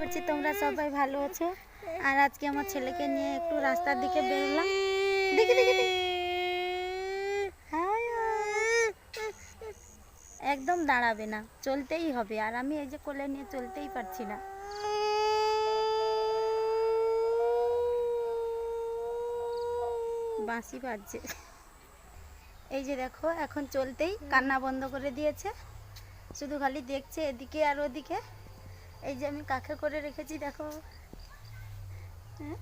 করছি, তোমরা সবাই ভালো আছো? আর আজকে আমার ছেলেকে নিয়ে একটু রাস্তার দিকে বেরোলাম। দেখি দেখি। একদম দাঁড়াবে না, চলতেই হবে। আর আমি এই যে কোলে নিয়ে চলতেই পারছি না। বাঁশি বাজছে। এই যে দেখো, এখন চলতেই কান্না বন্ধ করে দিয়েছে। শুধু খালি দেখছে এদিকে আর ওদিকে। এই যে আমি কাকে করে রেখেছি, দেখো। হ্যাঁ?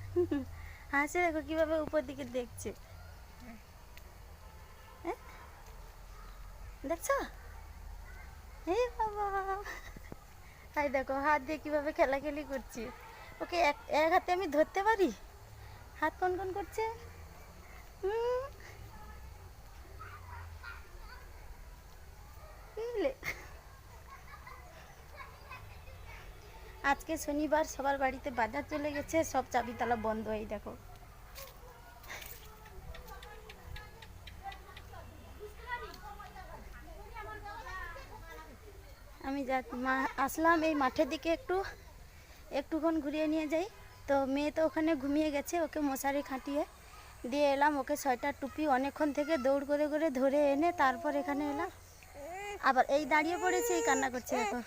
হাসে দেখো কীভাবে উপর দিকে দেখছে। হ্যাঁ? দেখছ? এই বাবা। হাই দেখো, হাত দিয়ে কীভাবে খেলাখেলি করছি। ওকে এক এক হাতে আমি ধরতে পারি? হাত কোন কোন করছে? হুম। আজকে শনিবার সবার বাড়িতে বাজার চলে গেছে, সব চাবি তালা বন্ধ এই দেখো। আমি যা আসলাম এই মাঠের দিকে একটু, একটুক্ষণ ঘুরিয়ে নিয়ে যাই। তো মেয়ে তো ওখানে ঘুমিয়ে গেছে, ওকে মশারি খাটিয়ে দিয়ে এলাম, ওকে ছয়টা টুপি অনেকক্ষণ থেকে দৌড় করে করে ধরে এনে তারপর এখানে এলাম। আবার এই দাঁড়িয়ে পড়েছে, এই কান্না করছে, দেখো।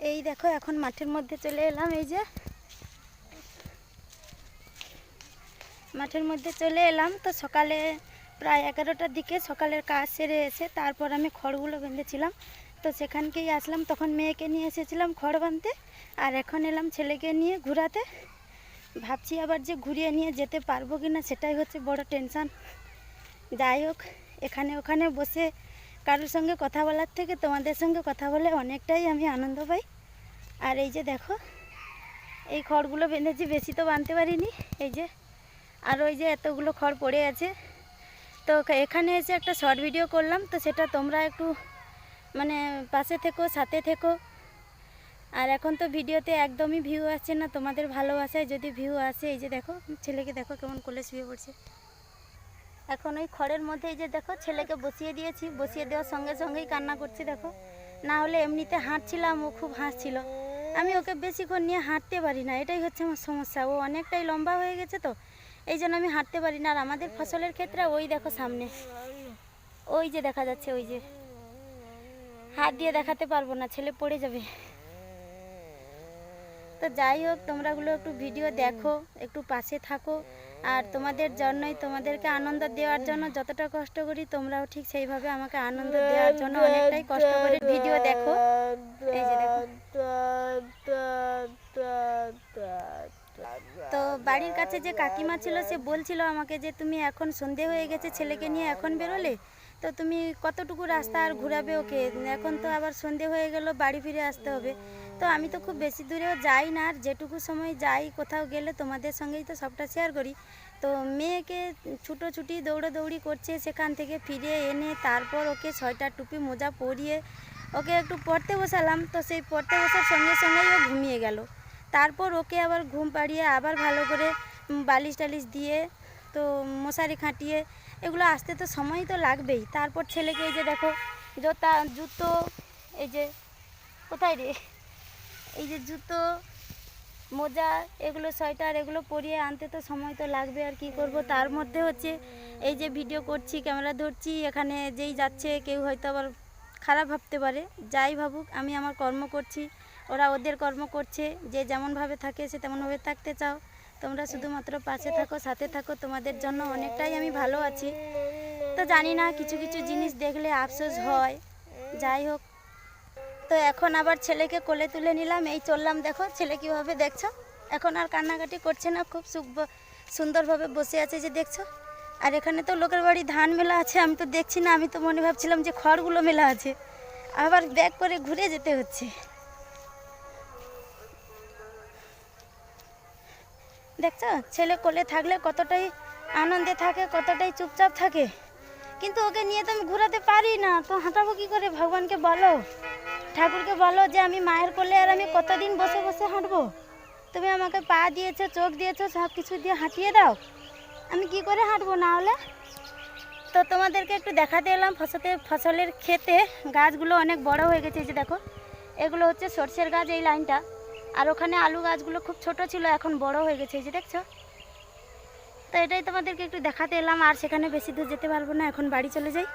এই দেখো, এখন মাঠের মধ্যে চলে এলাম, এই যে। মাঠের মধ্যে চলে এলাম, তো সকালে প্রায় এগারোটার দিকে সকালের কাজ সেরে এসে তারপর আমি খড়গুলো বেঁধেছিলাম। তো সেখানকেই আসলাম, তখন মেয়েকে নিয়ে এসেছিলাম খড় বাঁধতে, আর এখন এলাম ছেলেকে নিয়ে ঘোরাতে। ভাবছি আবার যে ঘুরিয়ে নিয়ে যেতে পারব কি না সেটাই হচ্ছে বড় টেনশন। যাই হোক, এখানে ওখানে বসে কারোর সঙ্গে কথা বলার থেকে তোমাদের সঙ্গে কথা বলে অনেকটাই আমি আনন্দ পাই। আর এই যে দেখো, এই খড়গুলো বেঁধেছি, বেশি তো বাঁধতে পারিনি। এই যে, আর ওই যে এতগুলো খড় পড়ে আছে। তো এখানে এসে একটা শর্ট ভিডিও করলাম, তো সেটা তোমরা একটু মানে পাশে থেকো, সাথে থেকো। আর এখন তো ভিডিওতে একদমই ভিউ আসছে না, তোমাদের ভালোবাসায় যদি ভিউ আসে, এই যে দেখো, ছেলেকে দেখো কেমন কোলে শুয়ে পড়ছে। এখন ওই খড়ের মধ্যে এই যে দেখো ছেলেকে বসিয়ে দিয়েছি, বসিয়ে দেওয়ার সঙ্গে সঙ্গেই কান্না করছি দেখো। না হলে এমনিতে হাঁটছিলাম, ও খুব হাসছিল। আমি ওকে বেশিক্ষণ নিয়ে হাঁটতে পারি না, এটাই হচ্ছে আমার সমস্যা। ও অনেকটাই লম্বা হয়ে গেছে তো, এই জন্য আমি হাঁটতে পারি না। আর আমাদের ফসলের ক্ষেত্রে ওই দেখো সামনে, ওই যে দেখা যাচ্ছে, ওই যে। হাত দিয়ে দেখাতে পারব না, ছেলে পড়ে যাবে। তো যাই হোক, তোমরাগুলো একটু ভিডিও দেখো, একটু পাশে থাকো। আর তোমাদের জন্যই তোমাদেরকে আনন্দ দেওয়ার জন্য যতটা কষ্ট করি, তোমরাও ঠিক সেইভাবে আমাকে আনন্দ দেওয়ার জন্য অনেকটাই কষ্ট করে ভিডিও দেখো। এই যে দেখো। তো বাড়ির কাছে যে কাকিমা ছিল, সে বলছিল আমাকে যে, তুমি এখন সন্ধে হয়ে গেছে, ছেলেকে নিয়ে এখন বেরোলে? তো তুমি কতটুকু রাস্তা আর ঘোরাবে ওকে? এখন তো আবার সন্ধে হয়ে গেল, বাড়ি ফিরে আসতে হবে। তো আমি তো খুব বেশি দূরেও যাই না আর যেটুকু সময় যাই কোথাও গেলে তোমাদের সঙ্গেই তো সবটা শেয়ার করি। তো মেয়েকে ছুটোছুটি দৌড়োদৌড়ি করছে সেখান থেকে ফিরে এনে তারপর ওকে ছয়টা টুপি, মোজা পরিয়ে ওকে একটু পড়তে বসালাম। তো সেই পড়তে বসার সঙ্গে সঙ্গেই ও ঘুমিয়ে গেল। তারপর ওকে আবার ঘুম পাড়িয়ে আবার ভালো করে বালিশ টালিশ দিয়ে তো মশারি খাটিয়ে এগুলো আসতে তো সময় তো লাগবেই। তারপর ছেলেকে এই যে দেখো, জোতা, জুতো, এই যে, কোথায় রে? এই যে জুতো, মোজা, এগুলো সোয়েটার, এগুলো পরিয়ে আনতে তো সময় তো লাগবে, আর কি করব? তার মধ্যে হচ্ছে এই যে ভিডিও করছি ক্যামেরা ধরছি, এখানে যেই যাচ্ছে, কেউ হয়তো আবার খারাপ ভাবতে পারে। যাই ভাবুক, আমি আমার কর্ম করছি, ওরা ওদের কর্ম করছে, যে যেমনভাবে থাকে, সে তেমনভাবে থাকতে চাও। তোমরা শুধুমাত্র পাশে থাকো, সাথে থাকো, তোমাদের জন্য অনেকটাই আমি ভালো আছি। তো জানি না, কিছু কিছু জিনিস দেখলে আফসোস হয়। যাই হোক, তো এখন আবার ছেলেকে কোলে তুলে নিলাম। এই চললাম, দেখো ছেলে কীভাবে দেখছ? এখন আর কান্নাকাটি করছে না, খুব সুন্দরভাবে বসে আছে যে দেখছ। আর এখানে তো লোকের বাড়ি ধান মেলা আছে, আমি তো দেখছি না, আমি তো মনে ভাবছিলাম যে খড়গুলো মেলা আছে। আবার ব্যাগ করে ঘুরে যেতে হচ্ছে। দেখছ? ছেলে কোলে থাকলে কতটাই আনন্দে থাকে, কতটাই চুপচাপ থাকে। কিন্তু ওকে নিয়ে তো আমি ঘোরাতে পারি না। তো হাঁটাবো কী করে? ভগবানকে বলো। ঠাকুরকে বলো যে আমি মায়ের কোলে আর আমি কতদিন বসে বসে হাঁটবো? তুমি আমাকে পা দিয়েছ, চোখ দিয়েছ, সব কিছু দিয়ে হাঁটিয়ে দাও। আমি কি করে হাঁটবো না হলে? তো তোমাদেরকে একটু দেখাতে এলাম ফসলে ফসলের ক্ষেতে গাছগুলো অনেক বড় হয়ে গেছে যে দেখো। এগুলো হচ্ছে সর্ষের গাছ এই লাইনটা। আর ওখানে আলু গাছগুলো খুব ছোট ছিল, এখন বড় হয়ে গেছে, এই যে দেখছ? তো এটাই তোমাদেরকে একটু দেখাতে এলাম, আর সেখানে বেশি দূর যেতে পারব না, এখন বাড়ি চলে যাই।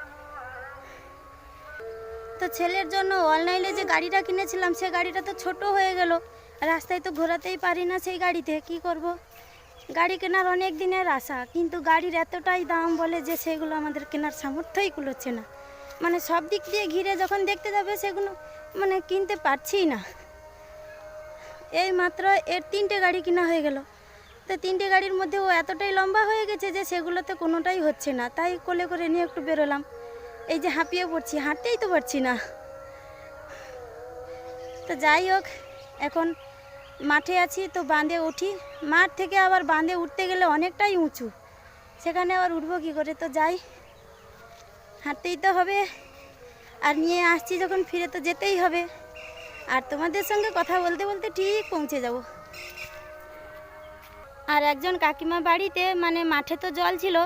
তো ছেলের জন্য অনলাইনে যে গাড়িটা কিনেছিলাম, সে গাড়িটা তো ছোট হয়ে গেল। রাস্তায় তো ঘোরাতেই পারি না সেই গাড়িতে, কি করব। গাড়ি কেনার অনেক দিনের আশা, কিন্তু গাড়ির এতটাই দাম বলে যে সেগুলো আমাদের কেনার সামর্থ্যই কুলোচ্ছে না। মানে সব দিক দিয়ে ঘিরে যখন দেখতে যাবে সেগুলো মানে কিনতে পারছি না। এই মাত্র এর তিনটে গাড়ি কিনা হয়ে গেল। তো তিনটে গাড়ির মধ্যে ও এতটাই লম্বা হয়ে গেছে যে সেগুলোতে কোনোটাই হচ্ছে না। তাই কোলে করে নিয়ে একটু বেরোলাম। এই যে হাঁপিয়ে পড়ছি, হাঁটতেই তো পারছি না। তো যাই হোক, এখন মাঠে আছি, তো বাঁধে উঠি। মাঠ থেকে আবার বাঁধে উঠতে গেলে অনেকটাই উঁচু। সেখানে আবার উঠবো কী করে? তো যাই, হাঁটতেই তো হবে। আর নিয়ে আসছি যখন ফিরে, তো যেতেই হবে। আর তোমাদের সঙ্গে কথা বলতে বলতে ঠিক পৌঁছে যাব। আর একজন কাকিমা বাড়িতে মানে মাঠে তো জল ছিল,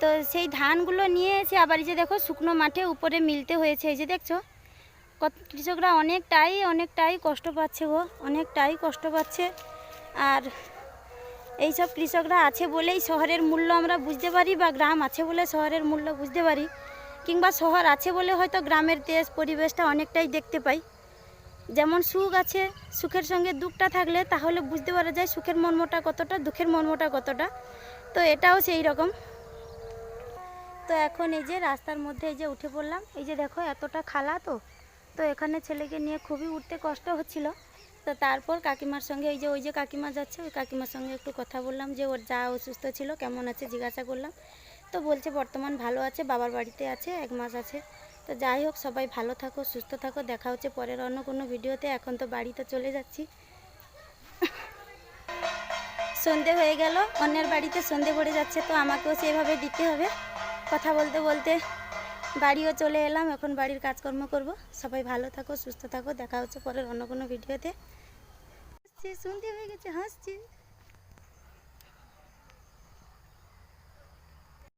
তো সেই ধানগুলো নিয়ে এসে আবার যে দেখো শুকনো মাঠে উপরে মিলতে হয়েছে, এই যে দেখছ? কৃষকরা অনেকটাই অনেকটাই কষ্ট পাচ্ছে গো, অনেকটাই কষ্ট পাচ্ছে। আর এই সব কৃষকরা আছে বলেই শহরের মূল্য আমরা বুঝতে পারি বা গ্রাম আছে বলে শহরের মূল্য বুঝতে পারি, কিংবা শহর আছে বলে হয়তো গ্রামের দেশ পরিবেশটা অনেকটাই দেখতে পাই। যেমন সুখ আছে, সুখের সঙ্গে দুঃখটা থাকলে তাহলে বুঝতে পারা যায় সুখের মর্মটা কতটা, দুঃখের মর্মটা কতটা। তো এটাও সেই রকম। তো এখন এই যে রাস্তার মধ্যে এই যে উঠে পড়লাম, এই যে দেখো এতটা খালা তো। তো এখানে ছেলেকে নিয়ে খুবই উঠতে কষ্ট হচ্ছিল। তো তারপর কাকিমার সঙ্গে এই যে, ওই যে কাকিমা যাচ্ছে, ওই কাকিমার সঙ্গে একটু কথা বললাম যে ওর যা অসুস্থ ছিল, কেমন আছে জিজ্ঞাসা করলাম। তো বলছে বর্তমান ভালো আছে, বাবার বাড়িতে আছে, এক মাস আছে। তো যাই হোক, সবাই ভালো থাকো, সুস্থ থাকো। দেখা হচ্ছে পরের অন্য কোনো ভিডিওতে। এখন তো বাড়িতে চলে যাচ্ছি। সন্ধে হয়ে গেল, অন্যের বাড়িতে সন্ধে পড়ে যাচ্ছে, তো আমাকেও সেভাবে দিতে হবে। কথা বলতে বলতে বাড়িও চলে এলাম, এখন বাড়ির কাজকর্ম করব। সবাই ভালো থাকো, সুস্থ থাকো। দেখা হচ্ছে পরের অন্য কোনো ভিডিওতে। সন্ধে হয়ে গেছে, হাসছি।